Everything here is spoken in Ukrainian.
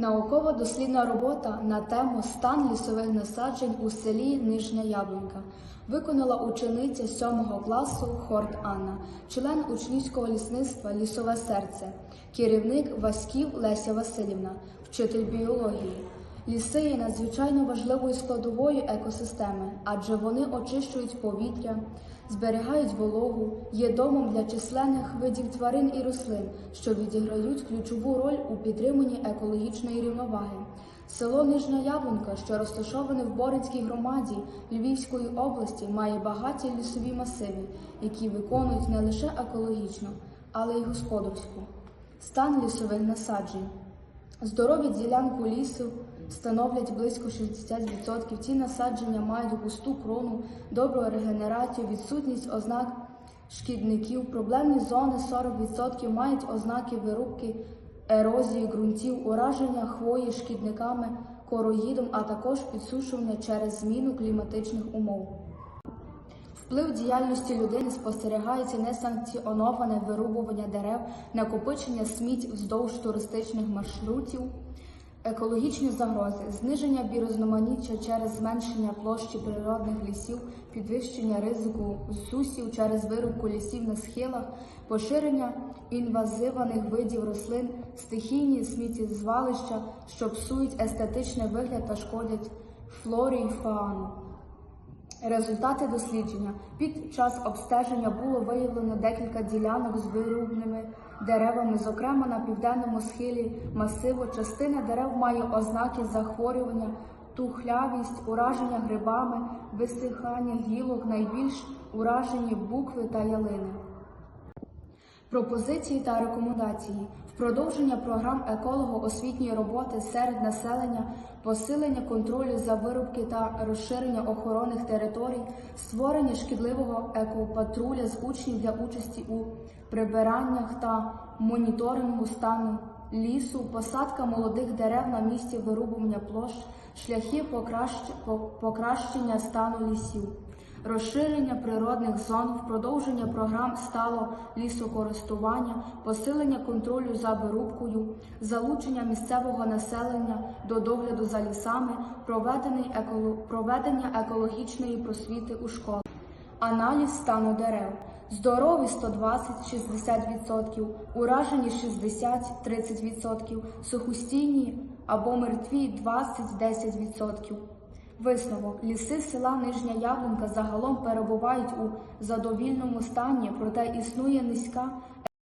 Науково-дослідна робота на тему стан лісових насаджень у селі Нижня Яблунька виконала учениця 7 класу Хорт Анна, член учнівського лісництва Лісове серце, керівник Васьків Леся Васильівна, вчитель біології. Ліси є надзвичайно важливою складовою екосистеми, адже вони очищують повітря, зберігають вологу, є домом для численних видів тварин і рослин, що відіграють ключову роль у підтриманні екологічної рівноваги. Село Нижня Яблунка, що розташоване в Боринській громаді Львівської області, має багаті лісові масиви, які виконують не лише екологічну, але й господарську. Стан лісових насаджень. Здорові ділянку лісу становлять близько 60%. Ці насадження мають густу крону, добру регенерацію, відсутність ознак шкідників. Проблемні зони 40% мають ознаки вирубки, ерозії ґрунтів, ураження хвої шкідниками, короїдом, а також підсушування через зміну кліматичних умов. Вплив діяльності людини спостерігається несанкціоноване вирубування дерев, накопичення сміття вздовж туристичних маршрутів, екологічні загрози, зниження біорозноманіття через зменшення площі природних лісів, підвищення ризику сусів через вирубку лісів на схилах, поширення інвазивних видів рослин, стихійні сміттєзвалища, що псують естетичний вигляд та шкодять флорі й фауну. Результати дослідження під час обстеження було виявлено декілька ділянок з вирубними деревами. Зокрема, на південному схилі масиву частина дерев має ознаки захворювання, тухлявість, ураження грибами, висихання гілок, найбільш уражені букви та ялини. Пропозиції та рекомендації в продовження програм еколого-освітньої роботи серед населення, посилення контролю за вирубки та розширення охоронних територій, створення шкідливого екопатруля з учнів для участі у прибираннях та моніторингу стану лісу, посадка молодих дерев на місці вирубування площ, шляхи покращ- покращення стану лісів. Розширення природних зон, впродовження програм стало лісокористування, посилення контролю за вирубкою, залучення місцевого населення до догляду за лісами, проведення екологічної просвіти у школах. Аналіз стану дерев. Здорові 120-60%, уражені 60-30%, сухостійні або мертві 20-10%. Висновок. Ліси села Нижня Яблунка загалом перебувають у задовільному стані, проте існує низька